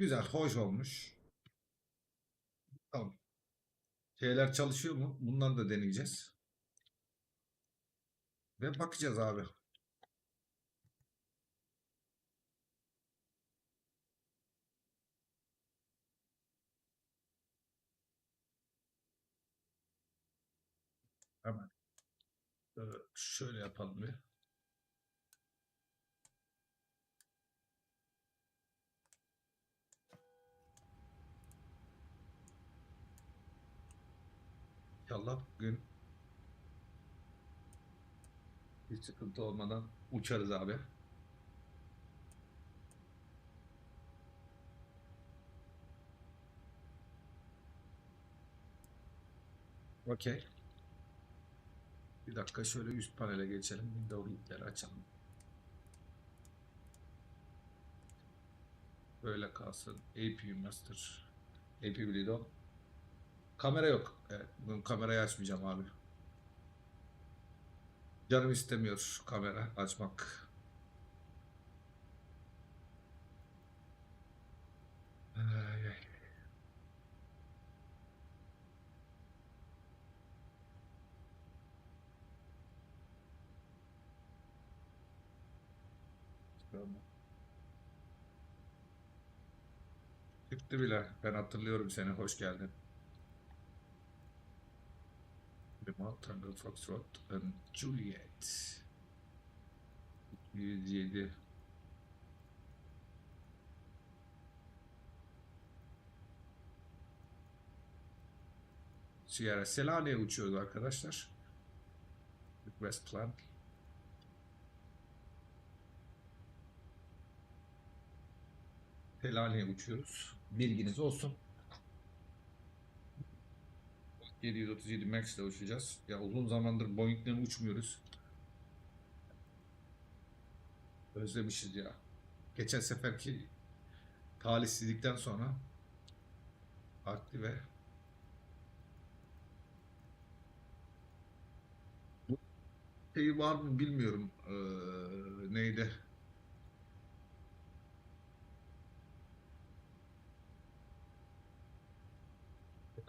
Güzel, hoş olmuş. Tamam. Şeyler çalışıyor mu? Bunları da deneyeceğiz. Ve bakacağız abi. Hemen. Ee, şöyle yapalım bir. İnşallah bugün hiç sıkıntı olmadan uçarız abi. Okey. Bir dakika şöyle üst panele geçelim. Windows linkleri açalım. Böyle kalsın. AP Master. AP Blido. Kamera yok. Evet, bugün kamerayı açmayacağım abi. Canım istemiyor kamera açmak. Ay, ay. Çıktı bile. Ben hatırlıyorum seni. Hoş geldin. Lima, Tango, Foxtrot and Juliet. 107. Sierra Selanik'e uçuyordu arkadaşlar. Request plan. Selanik'e uçuyoruz. Bilginiz olsun. 737 Max ile uçacağız. Ya uzun zamandır Boeing'den uçmuyoruz. Özlemişiz ya. Geçen seferki talihsizlikten sonra arttı ve bu şey var mı bilmiyorum. Ee, neydi?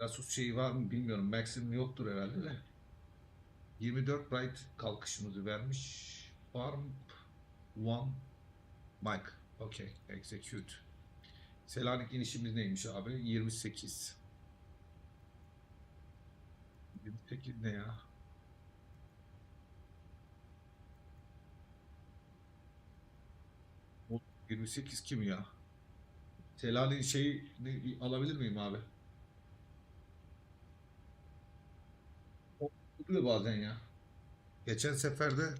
Asus şeyi var mı bilmiyorum. Maximum yoktur herhalde de. 24 byte kalkışımızı vermiş. Farm one Mike. Okay. Execute. Selanik inişimiz neymiş abi? 28. 28 ne ya? O 28 kim ya? Selanik'in şeyini alabilir miyim abi? Oluyor bazen ya. Geçen sefer de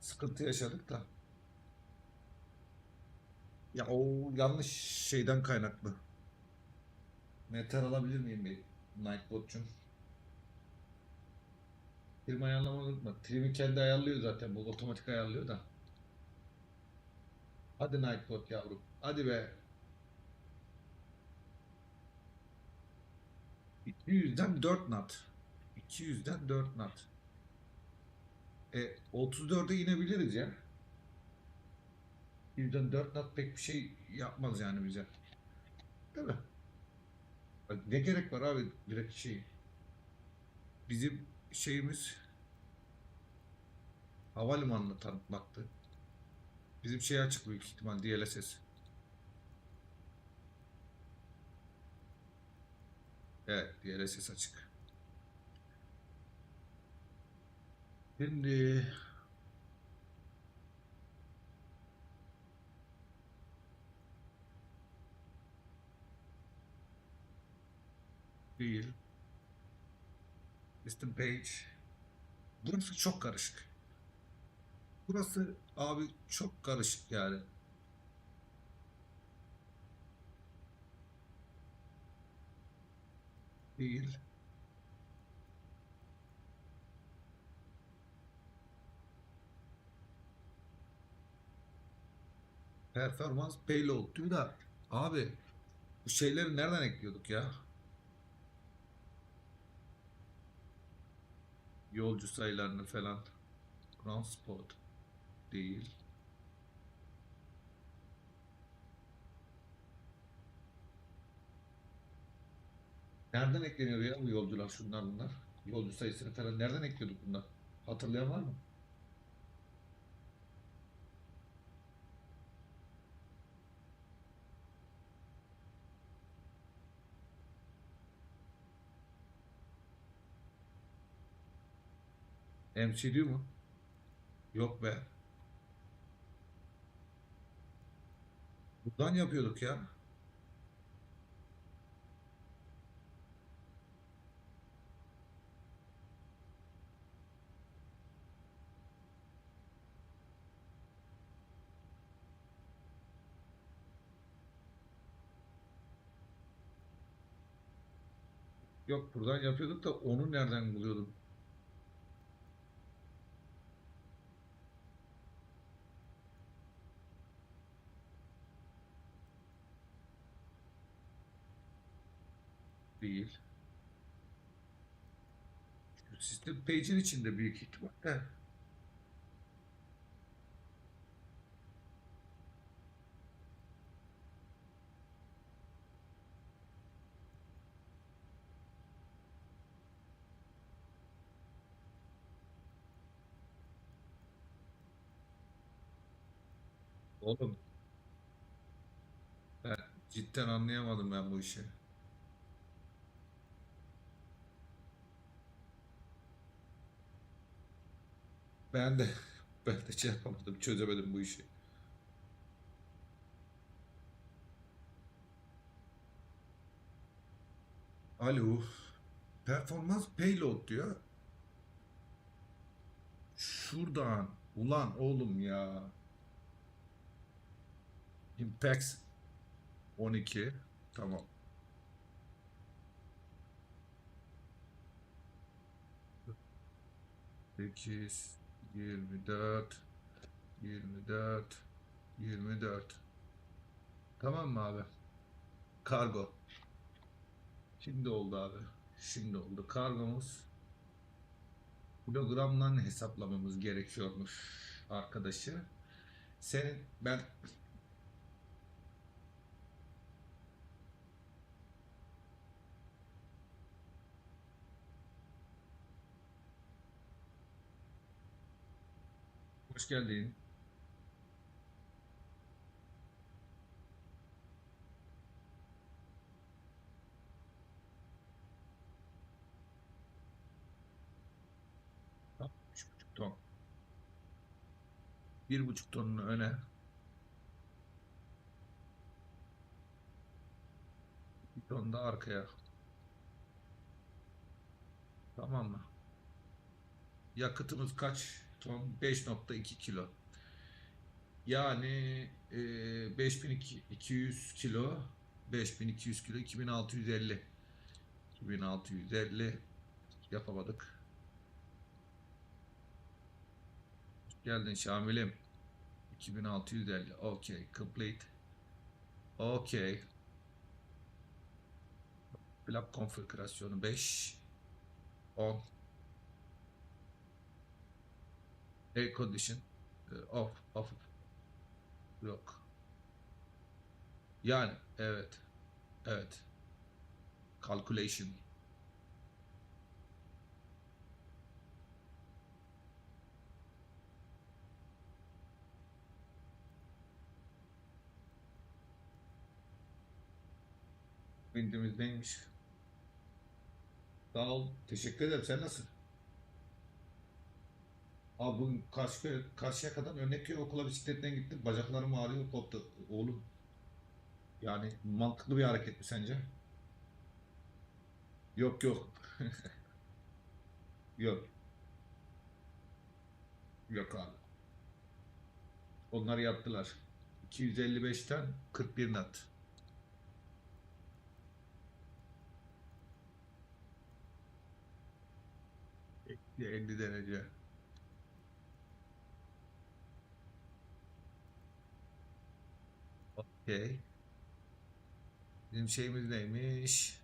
sıkıntı yaşadık da. Ya o yanlış şeyden kaynaklı. Metal alabilir miyim bir Nightbot'cum? Trim ayarlamayı unutma. Trim'i kendi ayarlıyor zaten. Bu otomatik ayarlıyor da. Hadi Nightbot yavrum. Hadi be. 200'den 4 knot. 200'den 4 knot. E 34'e inebiliriz ya. 100'den 4 knot pek bir şey yapmaz yani bize. Değil mi? Ne gerek var abi direkt şey. Bizim şeyimiz havalimanını tanıtmaktı. Bizim şey açık büyük ihtimal DLSS. Evet DLSS açık. Şimdi değil. Mr. Page. Burası çok karışık. Burası abi çok karışık yani. Değil. Performans payload diyor da abi bu şeyleri nereden ekliyorduk ya? Yolcu sayılarını falan. Ground spot değil. Nereden ekleniyor ya bu yolcular şunlar bunlar? Yolcu sayısını falan nereden ekliyorduk bunlar? Hatırlayan var mı? MCD mu? Yok be. Buradan yapıyorduk ya. Yok buradan yapıyorduk da onu nereden buluyordum? Değil. Şu Sistem page'in içinde büyük ihtimalle. Oğlum ben cidden anlayamadım ben bu işi. Ben de ben de şey yapamadım, çözemedim bu işi. Alo. Performans payload diyor. Şuradan. Ulan oğlum ya. Impax 12. Tamam. Peki. 24 24 24 Tamam mı abi? Kargo. Şimdi oldu abi. Şimdi oldu. Kargomuz kilogramdan hesaplamamız gerekiyormuş arkadaşı. Sen ben hoş geldin. Üç buçuk ton. Bir buçuk tonunu öne. Bir ton da arkaya. Tamam mı? Yakıtımız kaç ton? 5.2 kilo. Yani e, 5200 kilo 5200 kilo 2650 2650 yapamadık. Geldin Şamil'im. 2650. Okay, complete. Okay. Plak konfigürasyonu 5 10 Air condition e, off off yok. Yani evet. Evet. Calculation. Bindimiz neymiş? Sağ ol. Teşekkür ederim. Sen nasılsın? Abi bugün karşı, karşıya kadar Örnekköy okula bisikletten gittim. Bacaklarım ağrıyor koptu. Oğlum yani mantıklı bir hareket mi sence? Yok yok. Yok. Yok abi. Onlar yaptılar. 255'ten 41 nat. 50 derece. Okey. Bizim şeyimiz neymiş?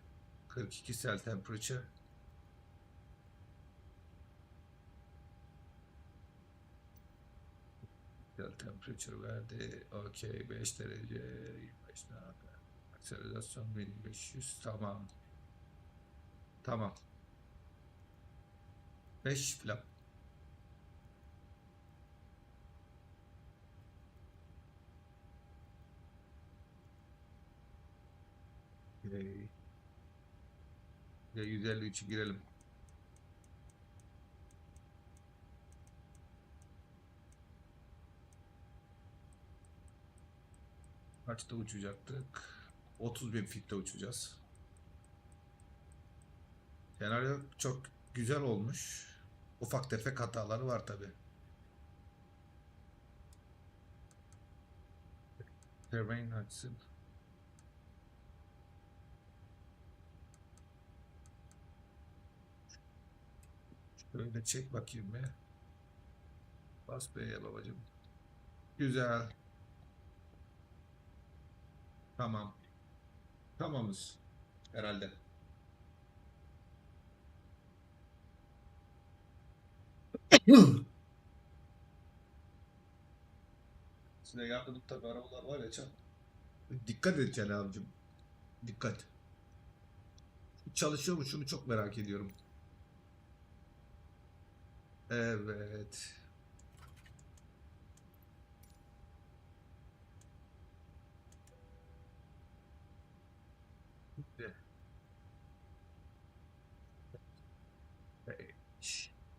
42 cell temperature. Cell temperature verdi. Okey 5 derece 25 ne yapar? Akselerasyon 1500 tamam. Tamam. 5 flap. Yay. Ya 153'ü girelim. Kaçta uçacaktık? 30 bin fitte uçacağız. Senaryo çok güzel olmuş. Ufak tefek hataları var tabi. Terrain açsın. Şöyle çek bakayım be. Bas B'ye babacım. Güzel. Tamam. Tamamız. Herhalde. Size yakınıp tabi arabalar var ya çok. Dikkat edeceksin abicim. Dikkat. Çalışıyor mu şunu çok merak ediyorum. Evet.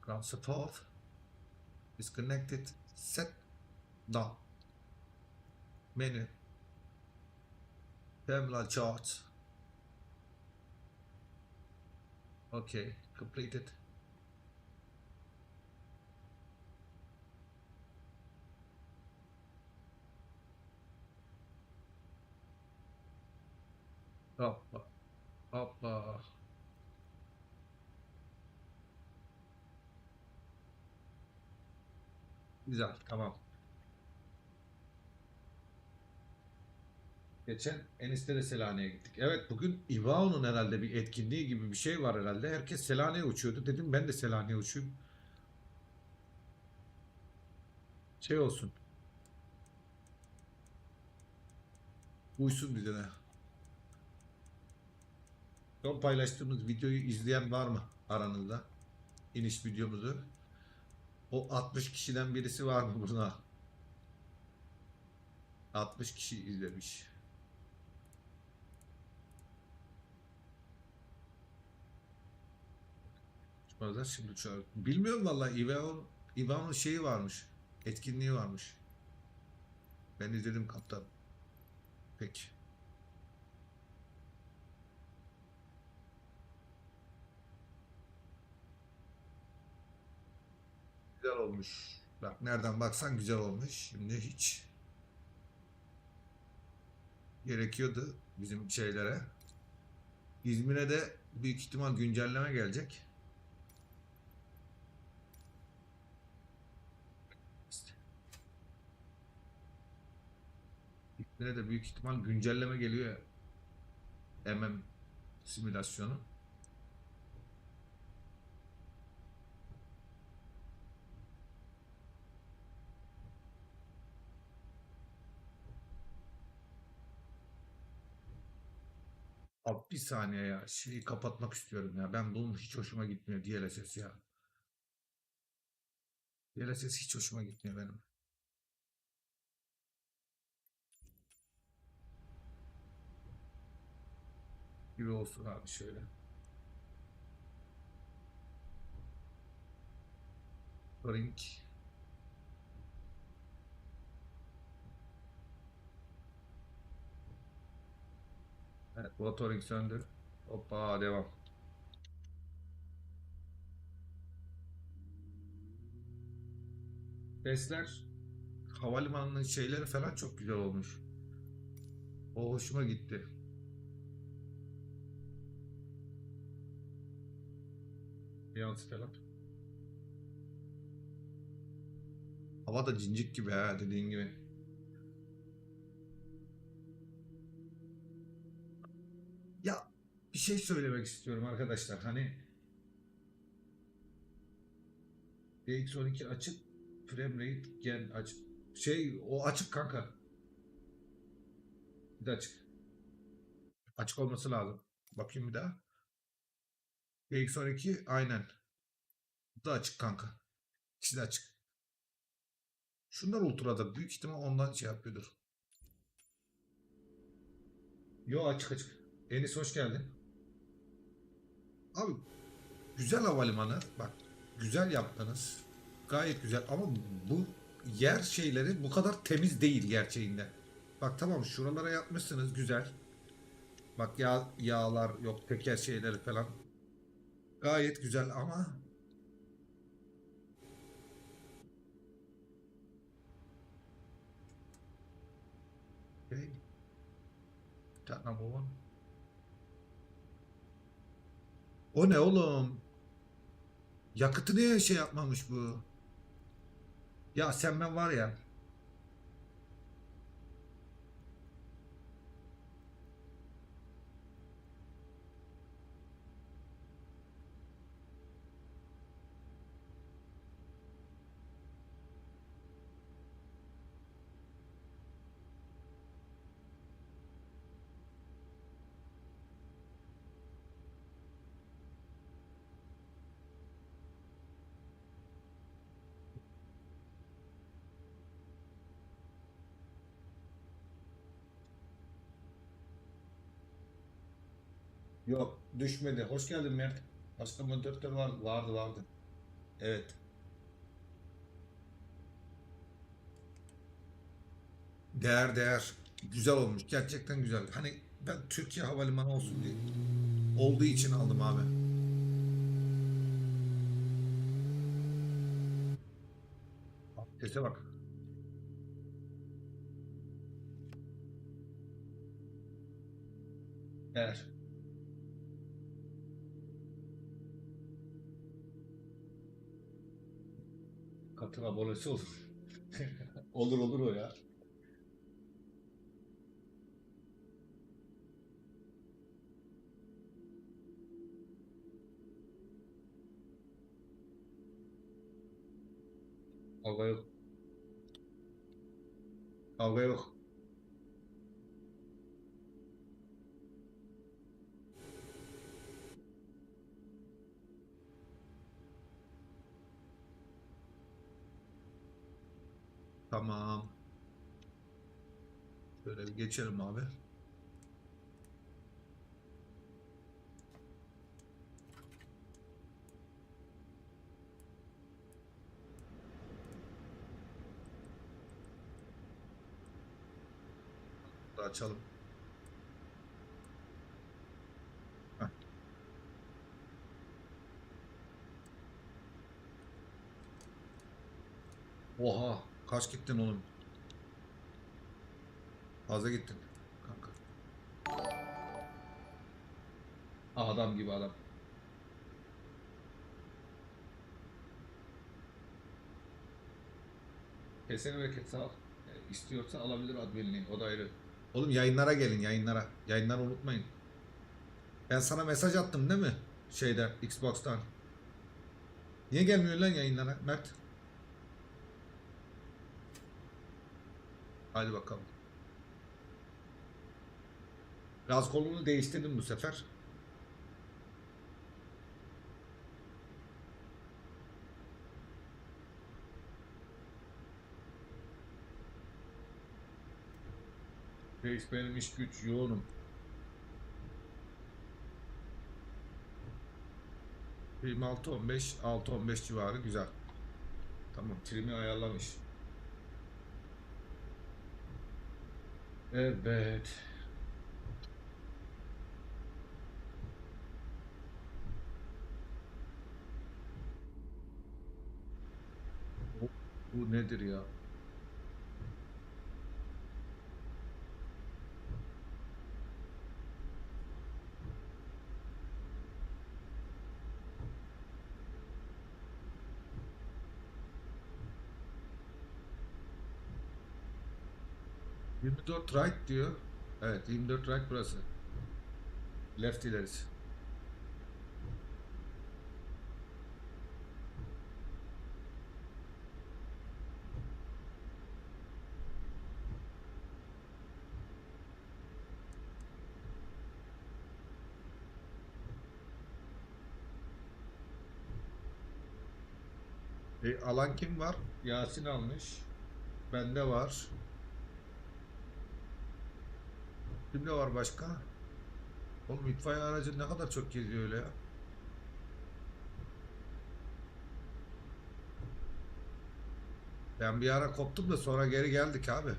Ground support. Disconnected. Set. Down. Menu. Terminal charts Okay, completed. Hoppa. Hoppa. Güzel, tamam. Geçen Enis'te de Selanik'e gittik. Evet bugün İvao'nun herhalde bir etkinliği gibi bir şey var herhalde. Herkes Selanik'e uçuyordu. Dedim ben de Selanik'e uçayım. Şey olsun. Uysun bir de. Son paylaştığımız videoyu izleyen var mı aranızda? İniş videomuzu. O 60 kişiden birisi var mı buna? 60 kişi izlemiş. Çıkmazlar şimdi çağır. Bilmiyorum vallahi İvan İvan'ın şeyi varmış. Etkinliği varmış. Ben izledim kaptan. Peki. Güzel olmuş. Bak nereden baksan güzel olmuş. Şimdi hiç gerekiyordu bizim şeylere. İzmir'e de büyük ihtimal güncelleme gelecek. İzmir'e de büyük ihtimal güncelleme geliyor. MM simülasyonu. Abi bir saniye ya. Şeyi kapatmak istiyorum ya. Ben bunun hiç hoşuma gitmiyor DLSS ya. DLSS hiç hoşuma gitmiyor benim. Gibi olsun abi şöyle. Ring. Evet, motoring söndü. Hoppa devam. Sesler havalimanının şeyleri falan çok güzel olmuş. O hoşuma gitti. Beyoncé falan. Hava da cincik gibi ha dediğin gibi. Şey söylemek istiyorum arkadaşlar. Hani DX12 açık frame rate gen açık şey o açık kanka. Bir de açık. Açık olması lazım. Bakayım bir daha. PX12 aynen. Bu da açık kanka. İkisi de açık. Şunlar ultrada büyük ihtimal ondan şey yapıyordur. Yo açık açık. Enis hoş geldin. Abi güzel havalimanı. Bak güzel yaptınız. Gayet güzel ama bu yer şeyleri bu kadar temiz değil gerçeğinde. Bak tamam şuralara yapmışsınız güzel. Bak yağ, yağlar yok teker şeyleri falan. Gayet güzel ama Okay. That number one. O ne oğlum? Yakıtı niye şey yapmamış bu? Ya sen ben var ya. Yok düşmedi. Hoş geldin Mert. Başka moderatör vardı. Vardı vardı. Evet. Değer değer. Güzel olmuş. Gerçekten güzel. Hani ben Türkiye Havalimanı olsun diye olduğu için aldım abi. Sese bak. Değer. Katıl abonesi olur. olur olur o ya. Kavga yok. Kavga yok. Tamam. Şöyle bir geçelim abi. Açalım. Heh. Oha, kaç gittin oğlum? Fazla gittin kanka. Ah, Adam gibi adam. Kesene bereket sağ ol. E, İstiyorsa alabilir adminliği. O da ayrı. Oğlum yayınlara gelin yayınlara. Yayınları unutmayın. Ben sana mesaj attım değil mi? Şeyden Xbox'tan. Niye gelmiyor lan yayınlara Mert? Hadi bakalım. Gaz kolunu değiştirdim bu sefer. Reis benim iş güç yoğunum. Trim 6.15, 6.15 civarı güzel. Tamam, trimi ayarlamış. Evet. Bu, nedir ya? 24 right diyor. Evet 24 right burası. Left ilerisi. E, alan kim var? Yasin almış. Bende var. Kimde var başka? Oğlum itfaiye aracı ne kadar çok geziyor öyle ya. Ben bir ara koptum da sonra geri geldik abi.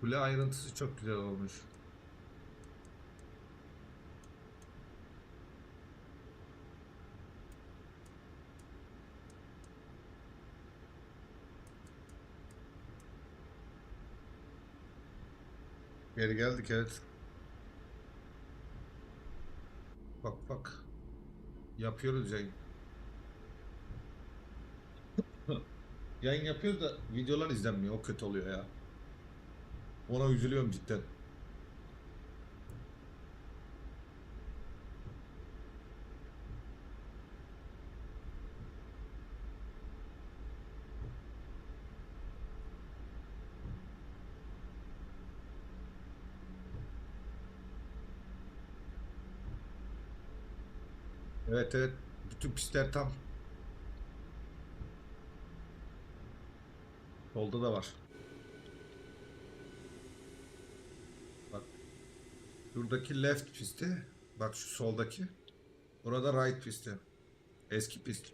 Kule ayrıntısı çok güzel olmuş. Geri geldik evet. Bak bak. Yapıyoruz yayın. yayın yapıyoruz da videolar izlenmiyor. O kötü oluyor ya. Ona üzülüyorum cidden. Evet evet. Bütün pistler tam. Solda da var. Bak. Şuradaki left pisti. Bak şu soldaki. Burada right pisti. Eski pist.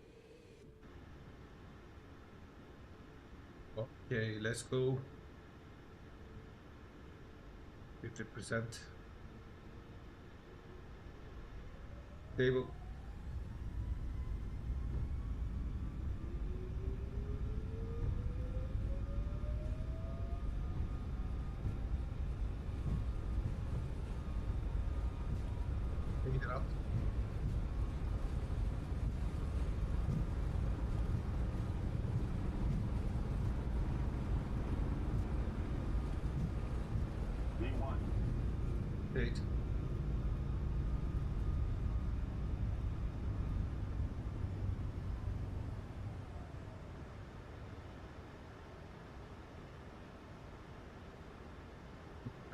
Okay, let's go. 50%. Stable. Eight.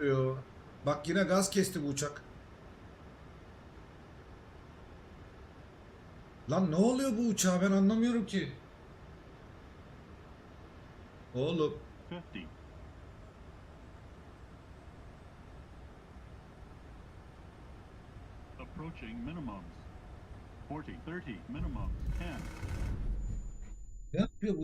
Yo. Bak yine gaz kesti bu uçak. Lan ne oluyor bu uçağa ben anlamıyorum ki. Oğlum 50. Approaching minimums. 40, 30, minimums, 10. ne yapıyor bu